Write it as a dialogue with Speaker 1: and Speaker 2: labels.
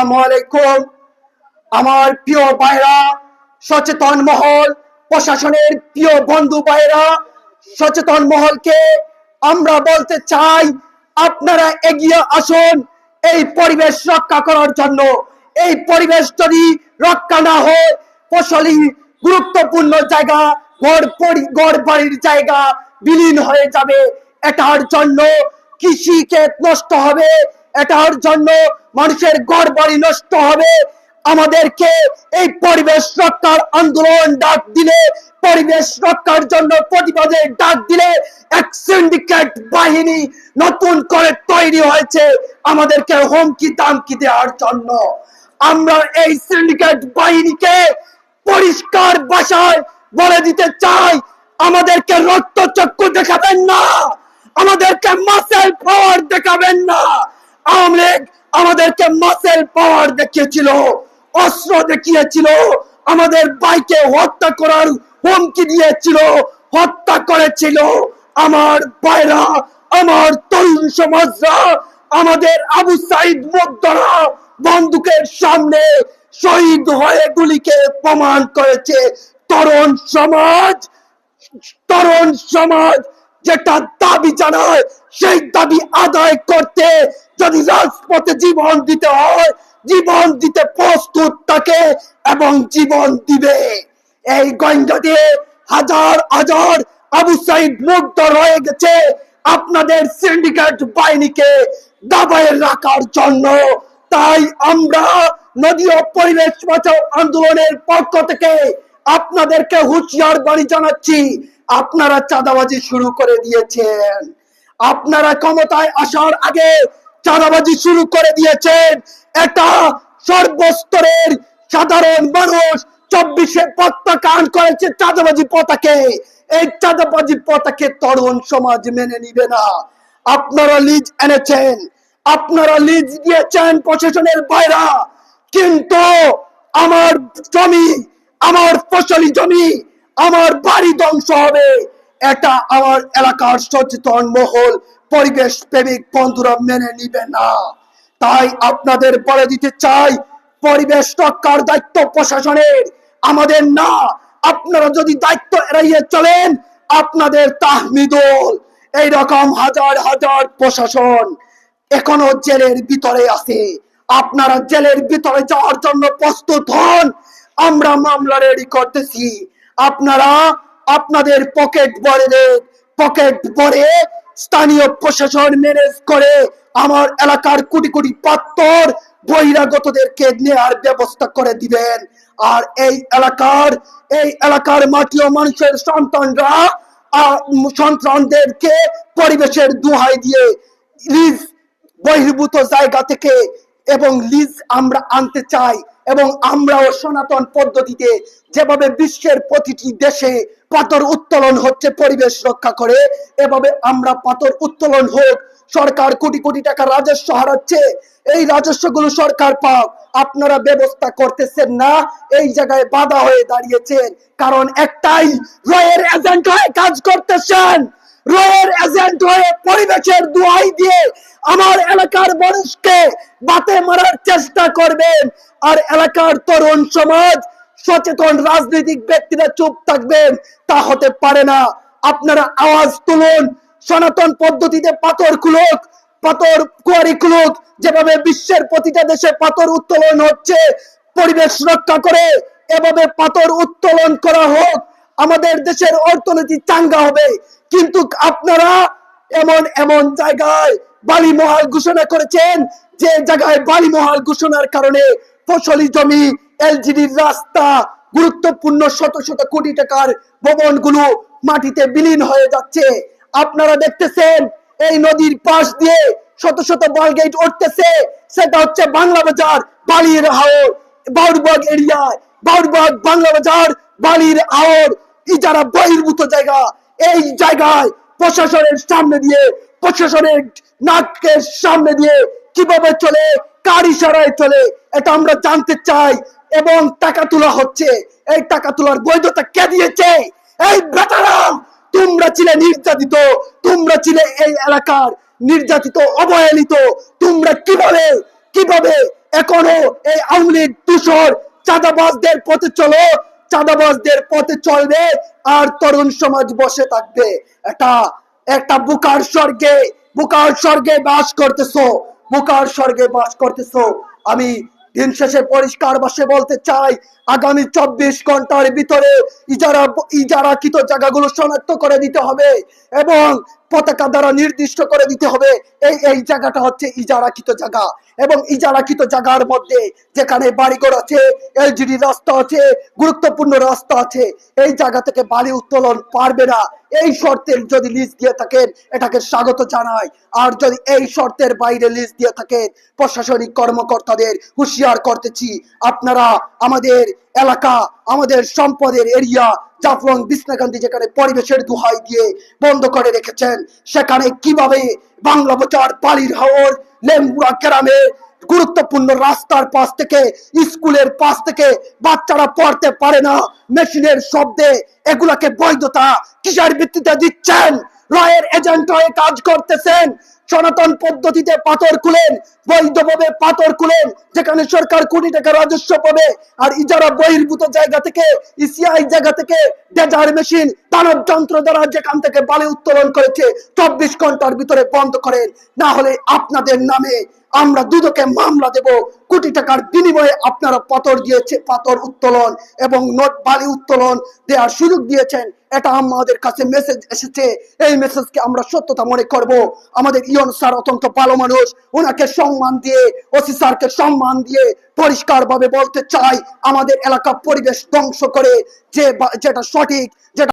Speaker 1: আসসালামু আলাইকুম। আমার প্রিয় ভাইরা, সচেতন মহল, প্রশাসনের প্রিয় বন্ধু ভাইরা, সচেতন মহলকে আমরা বলতে চাই, আপনারা এগিয়ে আসুন এই পরিবেশ রক্ষা করার জন্য। এই পরিবেশ যদি রক্ষা না হয়, ফসলি গুরুত্বপূর্ণ জায়গা পরি বাড়ির জায়গা বিলীন হয়ে যাবে। এটার জন্য কৃষি ক্ষেত নষ্ট হবে এটার জন্য মানুষের ঘর বাড়ি নষ্ট হবে। আমাদেরকে এই পরিবেশ রক্ষার আন্দোলন ডাক দিলে, পরিবেশ রক্ষার জন্য প্রতিবাদের ডাক দিলে এক সিন্ডিকেট বাহিনী নতুন করে তৈরি হয়েছে আমাদেরকে হুমকি দামকি দেওয়ার জন্য। আমরা এই সিন্ডিকেট বাহিনীকে পরিষ্কার ভাষায় বলে দিতে চাই, আমাদেরকে রক্তচক্ষু দেখাবেন না, আমাদেরকে মাসেল পাওয়ার দেখাবেন না। আওয়ামী আমাদেরকে মাসেল পাওয়ার দেখিয়েছিল, অস্ত্র দেখিয়েছিল, আমাদের বাইকে হত্যা করার হুমকি দিয়েছিল, হত্যা করেছিল। আমার বাইরা আমার তরুণ সমাজরা, আমাদের আবু সাইদ মুগ্ধরা বন্দুকের সামনে শহীদ হয়ে গুলিকে প্রমাণ করেছে। তরুণ সমাজ তরুণ সমাজ যেটা দাবি জানায়, সেই দাবি আদায় করতে যদি রাজপথে জীবন দিতে হয়, জীবন দিতে প্রস্তুত থাকে এবং জীবন দিবে। এই গঞ্জাতে হাজার হাজার আবু সাইদ মুগ্ধ রয়ে গেছে আপনাদের সিন্ডিকেট বাহিনীকে দাবায় রাখার জন্য। তাই আমরা নদী ও পরিবেশ বাঁচাও আন্দোলনের পক্ষ থেকে আপনাদেরকে হুঁশিয়ার বাণী জানাচ্ছি, আপনারা চাঁদাবাজি শুরু করে দিয়েছেন। আপনারা ক্ষমতায় আসার আগে চাঁদাবাজি শুরু করে দিয়েছেন। এটা সর্বস্তরের সাধারণ মানুষ চব্বিশে প্রত্যাখ্যান করেছে চাঁদাবাজি পতাকে এই চাঁদাবাজি পতাকে তরুণ সমাজ মেনে নিবে না। আপনারা লিজ এনেছেন। আপনারা লিজ দিয়েছেন প্রশাসনের বাইরা। কিন্তু আমার জমি, আমার ফসলি জমি, আমার বাড়ি ধ্বংস হবে। এটা আমার এলাকার সচেতন মহল পরিবেশ প্রেমিক বন্ধুরা মেনে নিবে না। তাই আপনাদের বলে দিতে চাই, পরিবেশ রক্ষার দায়িত্ব প্রশাসনের। আমাদের না, আপনারা যদি দায়িত্ব এড়াইয়ে চলেন, আপনাদের তাহমিদুল। এইরকম হাজার হাজার প্রশাসন এখনও জেলের ভিতরে আছে। আপনারা জেলের ভিতরে যাওয়ার জন্য প্রস্তুত হন। আমরা মামলা রেডি করতেছি। আপনারা আপনাদের পকেট ভরে পকেট ভরে স্থানীয় প্রশাসন ম্যানেজ করে আমার এলাকার কোটি কোটি পাত্তর বহিরাগতদেরকে নেওয়ার ব্যবস্থা করে দিবেন। আর এই এলাকার এই এলাকার মাটি ও মানুষের সন্তানরা সন্তানদেরকে পরিবেশের দুহাই দিয়ে লিজ, বহির্ভূত জায়গা থেকে এবং লিজ আমরা আনতে চাই এবং আমরাও সনাতন পদ্ধতিতে যেভাবে বিশ্বের প্রতিটি দেশে পাথর উত্তোলন হচ্ছে, পরিবেশ রক্ষা করে। এভাবে আমরা পাথর উত্তোলন হোক, সরকার কোটি কোটি টাকা রাজস্ব হারাচ্ছে, এই রাজস্বগুলো সরকার পাক। আপনারা ব্যবস্থা করতেছেন না, এই জায়গায় বাধা হয়ে দাঁড়িয়েছেন। কারণ একটাই, রয়ের এজেন্ট হয়ে কাজ করতেছেন। রয়ের এজেন্ট হয়ে পরিবেশের দুয়াই দিয়ে আমার এলাকার মানুষকে বাতে মারার চেষ্টা করবেন। আর এলাকার তরুণ সমাজ সচেতন রাজনৈতিক ব্যক্তিরা চুপ থাকবেন, তা হতে পারে না। আপনারা আওয়াজ তুলুন, সনাতন পদ্ধতিতে পাথর খুলুক, পাথর কুয়ারি খুলুক, যেভাবে বিশ্বের প্রতিটা দেশে পাথর উত্তোলন হচ্ছে, পরিবেশ রক্ষা করে এভাবে পাথর উত্তোলন করা হোক, আমাদের দেশের অর্থনীতি চাঙ্গা হবে। কিন্তু আপনারা এমন এমন জায়গায় বালি মহাল ঘোষণা করেছেন, যে জায়গায় বালি মহাল ঘোষণার কারণে ফসলি জমি এলজিডির রাস্তা, গুরুত্বপূর্ণ শত শত কোটি টাকার ভবনগুলো মাটিতে বিলীন হয়ে যাচ্ছে। আপনারা দেখতেছেন, এই নদীর পাশ দিয়ে শত শত বালগেট উঠতেছে। সেটা হচ্ছে বাংলা বাজার, বালির হাওর বাউরবাগ এরিয়ায় বাউরবাগ বাংলা বাজার, বালির হাওর ইজারা বহির্ভূত জায়গা, এই জায়গায় প্রশাসনের সামনে দিয়ে, প্রশাসনের নাকের সামনে দিয়ে কীভাবে চলে, কার ইশারায় চলে, এটা আমরা জানতে চাই। এবং টাকা তোলা হচ্ছে। এই টাকা তোলার বৈধতা কে দিয়েছে? এই বেটারা তোমরা ছিলে নির্যাতিত, তোমরা ছিলে এই এলাকার নির্যাতিত, অবহেলিত। তোমরা কীভাবে কীভাবে এখনও এই আওয়ামী লীগ, তুষর চাঁদাবাজদের পথে চলো? চাঁদাবাজদের পথে চলবে আর তরুণ সমাজ বসে থাকবে। এটা, একটা বুকার স্বর্গে বুকার স্বর্গে বাস করতেছো, বুকার স্বর্গে বাস করতেছো। আমি দিন শেষে পরিষ্কার ভাষে বলতে চাই, আগামী চব্বিশ ঘণ্টার ভিতরে ইজারা ইজারাকৃত জায়গাগুলো শনাক্ত করে দিতে হবে এবং পতাকা দ্বারা নির্দিষ্ট করে দিতে হবে। এই এই জায়গাটা হচ্ছে ইজারাকৃত জায়গা এবং ইজারাকৃত জায়গার মধ্যে যেখানে বাড়িঘর আছে, এলজিডি রাস্তা আছে, গুরুত্বপূর্ণ রাস্তা আছে, এই জায়গা থেকে বাড়ি উত্তোলন পারবে না। এই শর্তের যদি লিস্ট দিয়ে থাকেন, এটাকে স্বাগত জানাই। আর যদি এই শর্তের বাইরে লিস্ট দিয়ে থাকেন, প্রশাসনিক কর্মকর্তাদের হুঁশিয়ার করতেছি। আপনারা আমাদের এলাকা, আমাদের সম্পদের এরিয়া, জাফলং বিষ্ণাকান্তি যেখানে পরিবেশের দুহাই দিয়ে বন্ধ করে রেখেছেন, সেখানে কীভাবে বাংলা বাজার পালির হাওর লেম্বুড়া গ্রামে গুরুত্বপূর্ণ রাস্তার পাশ থেকে, স্কুলের পাশ থেকে বাচ্চারা পড়তে পারে না, মেশিনের শব্দে এগুলাকে বৈধতা কিসের ভিত্তিতে দিচ্ছেন? রয়ের এজেন্ট হয়ে কাজ করতেছেন সনাতন পদ্ধতিতে পাথর খুলেন, বৈধভাবে পাথর খুলেন, যেখানে সরকার কোটি টাকা রাজস্ব পাবে। আর ইজারা বহির্ভূত জায়গা থেকে ইসিআই জায়গা থেকে, ডেজার মেশিন, দানব যন্ত্র দ্বারা যেখান থেকে বালি উত্তোলন করেছে, চব্বিশ ঘণ্টার ভিতরে বন্ধ করেন। না হলে আপনাদের নামে আমরা দুদকে মামলা দেব। কোটি টাকার বিনিময়ে আপনারা পাথর দিয়েছে পাথর উত্তোলন এবং নোট বালি উত্তোলন দেওয়ার সুযোগ দিয়েছেন। এটা আমাদের কাছে মেসেজ এসেছে। এই মেসেজকে আমরা সত্যতা মনে করব। আমাদের ইয়ন স্যার অত্যন্ত ভালো মানুষ। ওনাকে সম্মান দিয়ে, ওসি স্যারকে সম্মান দিয়ে পরিষ্কার ভাবে বলতে চাই, আমাদের এলাকা পরিবেশ ধ্বংস করে যে যেটা সঠিক, যেটা